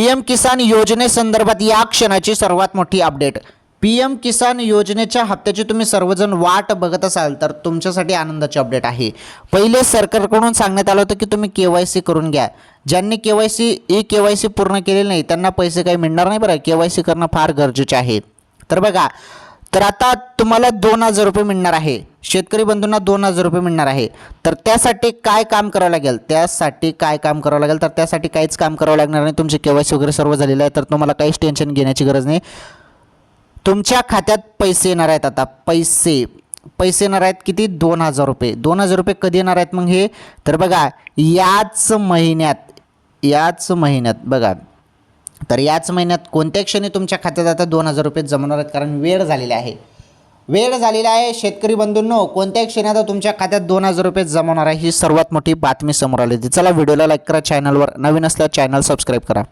P M किसान योजनेसंदर्भात या क्षणाची सर्वात मोठी अपडेट. पी एम किसान योजनेच्या हप्त्याची तुम्ही सर्वजण वाट बघत असाल तर तुमच्यासाठी आनंदाची अपडेट आहे. पहिले सरकारकडून सांगण्यात आलं होतं की तुम्ही के वाय सी करून घ्या. ज्यांनी K Y C e K Y C पूर्ण केलेली नाही त्यांना पैसे काही मिळणार नाही बरं. के वाय सी करणं फार गरजेचे आहे. तर बघा तर आता तुम्हाला दोन हजार रुपये मिळणार आहे. शेतकरी बंधूंना दोन हजार रुपये मिळणार आहे. तर त्यासाठी काय काम करावं लागेल? त्यासाठी काय काम करावं लागेल? तर त्यासाठी काहीच काम करावं लागणार नाही. तुमचे के वाय सी वगैरे सर्व झालेलं आहे तर तुम्हाला काहीच टेन्शन घेण्याची गरज नाही. तुमच्या खात्यात पैसे येणार आहेत आता. पैसे पैसे येणार आहेत किती? दोन हजार रुपये. दोन हजार रुपये कधी येणार आहेत मग हे? तर बघा याच महिन्यात याच महिन्यात बघा. तर याच महिन्यात कोणत्या क्षणी तुमच्या खात्यात आता दोन हजार रुपये जमणार आहेत? कारण वेळ झालेला आहे. वेळ झालेला आहे. शेतकरी बंधूंनो कोणत्या क्षणी आता तुमच्या खात्यात दोन हजार रुपये जमवणार आहे ही सर्वात मोठी बातमी समोर आली होती. चला व्हिडिओला लाईक करा चॅनलवर नवीन असल्यास चॅनल सबस्क्राईब करा.